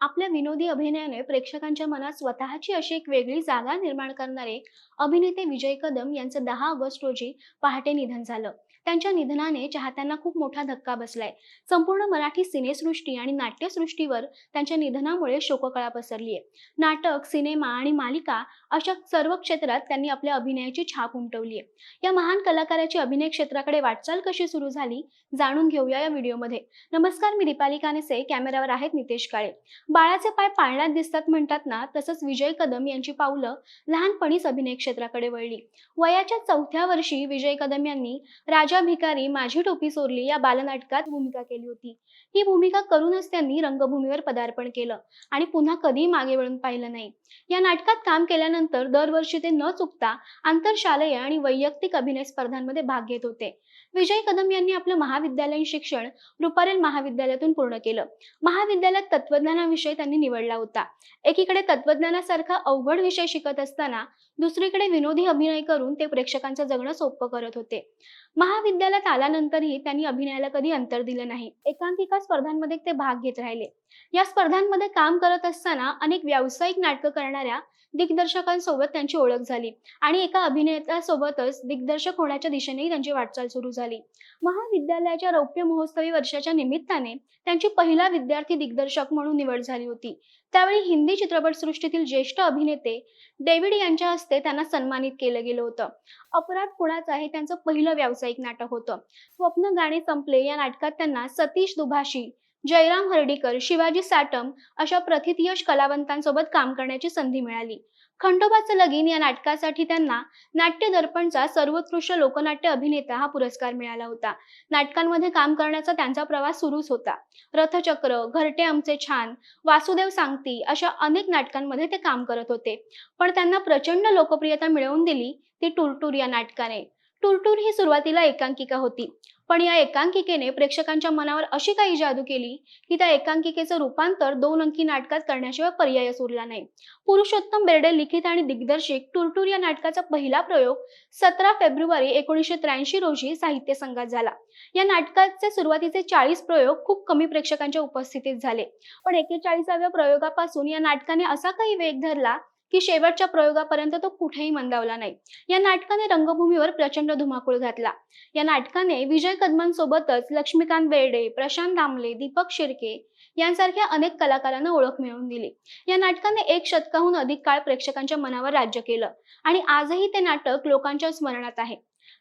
आपल्या विनोदी अभिनयाने प्रेक्षकांच्या मनात स्वतःची अशी एक वेगळी जागा निर्माण करणारे अभिनेते विजय कदम यांचं दहा ऑगस्ट रोजी पहाटे निधन झालं. त्यांच्या निधनाने चाहत्यांना खूप मोठा धक्का बसलाय. संपूर्ण मराठी सिनेसृष्टी आणि नाट्यसृष्टीवर त्यांच्या निधनामुळे शोककळा पसरली आहे नाटक सिनेमा आणि मालिका अशा सर्व क्षेत्रात त्यांनी आपल्या अभिनयाची छाप उमटवली आहे या महान कलाकाराची अभिनय क्षेत्राकडे वाटचाल कशी सुरू झाली जाणून घेऊया या व्हिडिओमध्ये. नमस्कार मी दीपाली कानेसे कॅमेरावर आहेत नितेश काळे. बाळाचे पाय पाळण्यात दिसतात म्हणतात ना तसंच विजय कदम यांची पावलं लहानपणीच अभिनय क्षेत्राकडे वळली. वयाच्या चौथ्या वर्षी विजय कदम यांनी राजा भिकारी माझी टोपी चोरली या बालनाटकात भूमिका केली होती. ही भूमिका करूनच त्यांनी रंगभूमीवर पदार्पण केलं आणि पुन्हा कधी मागे वळून पाहिलं नाही. या नाटकात काम केल्यानंतर दरवर्षी ते न चुकता आंतरशालेय आणि वैयक्तिक अभिनय स्पर्धांमध्ये भाग घेत होते. विजय कदम यांनी आपलं महाविद्यालयीन शिक्षण रुपारेल महाविद्यालयातून पूर्ण केलं. महाविद्यालयात तत्वज्ञानाविषय त्यांनी निवडला होता. एकीकडे तत्वज्ञानासारखा अवघड विषय शिकत असताना दुसरीकडे विनोदी अभिनय करून ते प्रेक्षकांचं जगणं सोपं करत होते. महा महाविद्यालयात आल्यानंतरही त्यांनी अभिनयाला कधी अंतर दिलं नाही. एकांकिका स्पर्धांमध्ये ते भाग घेत राहिले. या स्पर्धांमध्ये काम करत असताना अनेक व्यावसायिक नाटकं करणाऱ्या दिग्दर्शकांसोबत त्यांची ओळख झाली आणि एका अभिनेत्यासोबतच दिग्दर्शक होण्याच्या दिशेनेही त्यांची वाटचाल सुरू झाली. महाविद्यालयाच्या रौप्य महोत्सवी वर्षाच्या निमित्ताने त्यांची पहिला विद्यार्थी दिग्दर्शक म्हणून निवड झाली होती. त्यावेळी हिंदी चित्रपटसृष्टीतील ज्येष्ठ अभिनेते डेव्हिड यांच्या हस्ते त्यांना सन्मानित केलं गेलं होतं. अपराध कुणाचा हे त्यांचं पहिलं व्यावसायिक नाटक होतं. स्वप्न गाणे संपले. या नाटकात त्यांना सतीश दुभाषी जयराम हर्डीकर शिवाजी साटम अशा प्रथितयश कलावंतांसोबत काम करण्याची संधी मिळाली. खंडोबाचं लगीन या नाटकासाठी त्यांना नाट्य दर्पणचा सर्वोत्कृष्ट लोकनाट्य अभिनेता हा पुरस्कार मिळाला होता. नाटकांमध्ये काम करण्याचा त्यांचा प्रवास सुरूच होता. रथचक्र घरटे आमचे छान वासुदेव सांगती अशा अनेक नाटकांमध्ये ते काम करत होते. पण त्यांना प्रचंड लोकप्रियता मिळवून दिली ती टुरटूर या नाटकाने. टुरटूर ही सुरुवातीला एकांकिका होती. पण या एकांकिकेने प्रेक्षकांच्या मनावर अशी काही जादू केली की त्या एकांकिकेचं रूपांतर दोन अंकी नाटकात करण्याशिवाय पर्यायच उरला नाही. पुरुषोत्तम बेर्डे लिखित आणि दिग्दर्शित टुरटूर या नाटकाचा पहिला प्रयोग सतरा फेब्रुवारी एकोणीसशे त्र्याऐंशी रोजी साहित्य संघात झाला. या नाटकाचे सुरुवातीचे चाळीस प्रयोग खूप कमी प्रेक्षकांच्या उपस्थितीत झाले. पण एकेचाळीसाव्या प्रयोगापासून या नाटकाने असा काही वेग धरला की शेवटच्या प्रयोगापर्यंत तो कुठेही मंदावला नाही. या नाटकाने रंगभूमीवर प्रचंड धुमाकूळ घातला. या नाटकाने विजय कदमांसोबतच लक्ष्मीकांत बेर्डे प्रशांत दामले दीपक शिर्के यांसारख्या अनेक कलाकारांना ओळख मिळवून दिली. या नाटकाने एक शतकाहून अधिक काळ प्रेक्षकांच्या मनावर राज्य केलं आणि आजही ते नाटक लोकांच्या स्मरणात आहे.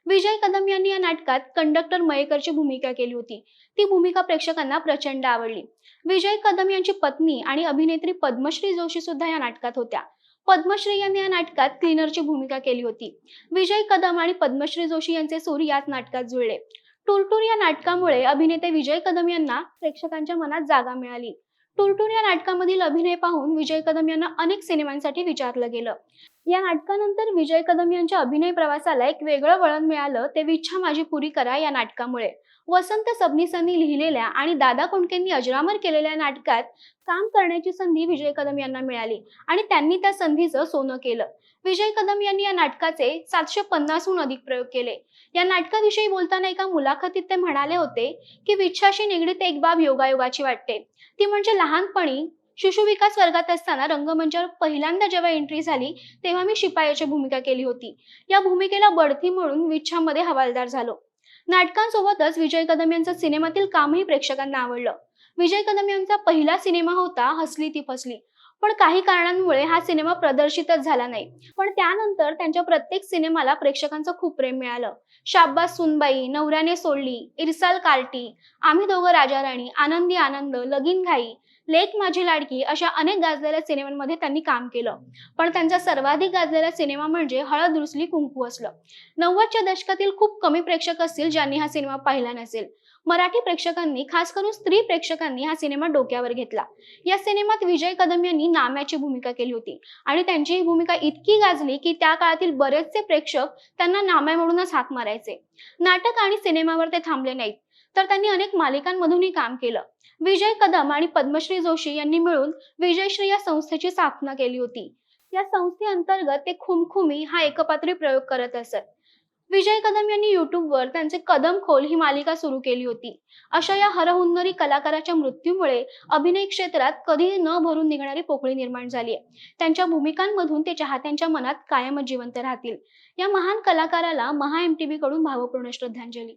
विजय कदम यांनी या नाटकात कंडक्टर मयेकरची भूमिका केली होती. ती भूमिका प्रेक्षकांना प्रचंड आवडली. विजय कदम यांची पत्नी आणि अभिनेत्री पद्मश्री जोशी सुद्धा या नाटकात होत्या. पद्मश्री यांनी या नाटकात क्लीनरची भूमिका केली होती. विजय कदम आणि पद्मश्री जोशी यांचे सूर याच नाटकात जुळले. टुरटूर या नाटकामुळे अभिनेते विजय कदम यांना प्रेक्षकांच्या मनात जागा मिळाली. टुरटूर या नाटकामधील अभिनय पाहून विजय कदम यांना अनेक सिनेमांसाठी विचारलं गेलं. या नाटकानंतर विजय कदम यांच्या अभिनय प्रवासाला एक वेगळं वळण मिळालं ते विच्छा माझी पुरी करा या नाटकामुळे. वसंत सबनीसांनी लिहिलेल्या आणि दादा कोंडकेंनी अजरामर केलेल्या नाटकात काम करण्याची संधी विजय कदम यांना मिळाली आणि त्यांनी त्या संधीचं सोनं केलं. विजय कदम यांनी या नाटकाचे सातशे पन्नासहून अधिक प्रयोग केले. या नाटकाविषयी बोलताना एका मुलाखतीत ते म्हणाले होते की विच्छाशी निगडीत एक बाब योगायोगाची वाटते. ती म्हणजे लहानपणी शिशुविकास वर्गात असताना रंगमंचावर पहिल्यांदा जेव्हा एंट्री झाली तेव्हा मी शिपायाची भूमिका केली होती. या भूमिकेला बढती म्हणून विच्छामध्ये हवालदार झालो. नाटकांसोबतच विजय कदम यांचं सिनेमातील कामही प्रेक्षकांना आवडलं. विजय कदम यांचा पहिला सिनेमा होता हसली ती फसली. पण काही कारणांमुळे हा सिनेमा प्रदर्शितच झाला नाही. पण त्यानंतर त्यांच्या प्रत्येक सिनेमाला प्रेक्षकांचं खूप प्रेम मिळालं. शाब्बास सुनबाई नवऱ्याने सोडली इरसाल कार्टी आम्ही दोघं राजा राणी आनंदी आनंद लगीन घाई लेक माझी लाडकी अशा अनेक गाजलेल्या सिनेमांमध्ये त्यांनी काम केलं. पण त्यांचा सर्वाधिक गाजलेला सिनेमा म्हणजे हळद रुसली कुंकू असलं. नव्वदच्या दशकातील खूप कमी प्रेक्षक असतील ज्यांनी हा सिनेमा पाहिला नसेल. मराठी प्रेक्षकांनी खास करून स्त्री प्रेक्षकांनी हा सिनेमा डोक्यावर घेतला. या सिनेमात विजय कदम यांनी नाम्याची भूमिका केली होती. आणि त्यांची ही भूमिका इतकी गाजली की त्या काळातील बरेचसे प्रेक्षक त्यांना नाम्या म्हणूनच हाक मारायचे. नाटक आणि सिनेमावर ते थांबले नाहीत. तर त्यांनी अनेक मालिकांमधूनही काम केलं. विजय कदम आणि पद्मश्री जोशी यांनी मिळून विजयश्री या संस्थेची स्थापना केली होती. या संस्थेअंतर्गत ते खुमखुमी हा एकपात्री प्रयोग करत असत. विजय कदम यांनी युट्यूबवर त्यांचे कदम खोल ही मालिका सुरू केली होती. अशा या हरहुन्नरी कलाकाराच्या मृत्यूमुळे अभिनय क्षेत्रात कधी न भरून निघणारी पोकळी निर्माण झाली आहे. त्यांच्या भूमिकांमधून ते चाहत्यांच्या मनात कायम जिवंत राहतील. या महान कलाकाराला महा एमटीबी कडून भावपूर्ण श्रद्धांजली.